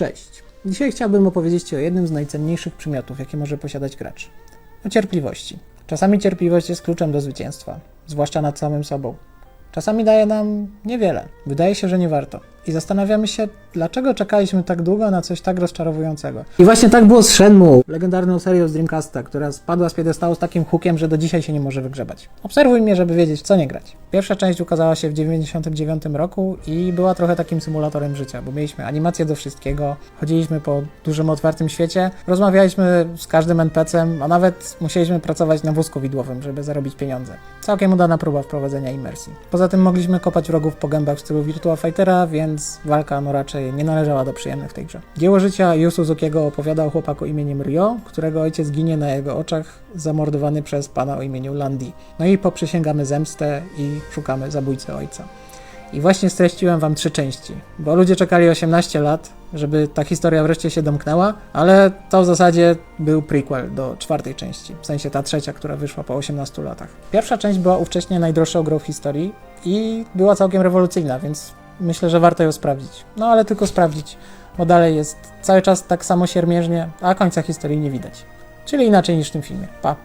Cześć. Dzisiaj chciałbym opowiedzieć Ci o jednym z najcenniejszych przymiotów, jakie może posiadać gracz. O cierpliwości. Czasami cierpliwość jest kluczem do zwycięstwa, zwłaszcza nad samym sobą. Czasami daje nam niewiele. Wydaje się, że nie warto. I zastanawiamy się, dlaczego czekaliśmy tak długo na coś tak rozczarowującego. I właśnie tak było z Shenmue, legendarną serią z Dreamcasta, która spadła z piedestału z takim hukiem, że do dzisiaj się nie może wygrzebać. Obserwuj mnie, żeby wiedzieć, co nie grać. Pierwsza część ukazała się w 1999 roku i była trochę takim symulatorem życia, bo mieliśmy animację do wszystkiego, chodziliśmy po dużym, otwartym świecie, rozmawialiśmy z każdym NPC-em, a nawet musieliśmy pracować na wózku widłowym, żeby zarobić pieniądze. Całkiem udana próba wprowadzenia imersji. Poza tym mogliśmy kopać wrogów po gębach w stylu Virtua Fightera, więc walka no raczej nie należała do przyjemnych w tej grze. Dzieło życia Yu Suzukiego opowiada o chłopaku imieniem Ryo, którego ojciec ginie na jego oczach, zamordowany przez pana o imieniu Landi. No i poprzysięgamy zemstę i szukamy zabójcy ojca. I właśnie streściłem wam trzy części, bo ludzie czekali 18 lat, żeby ta historia wreszcie się domknęła, ale to w zasadzie był prequel do czwartej części, w sensie ta trzecia, która wyszła po 18 latach. Pierwsza część była ówcześnie najdroższą grą w historii i była całkiem rewolucyjna, więc myślę, że warto ją sprawdzić. No ale tylko sprawdzić, bo dalej jest cały czas tak samo siermierznie, a końca historii nie widać. Czyli inaczej niż w tym filmie. Pa!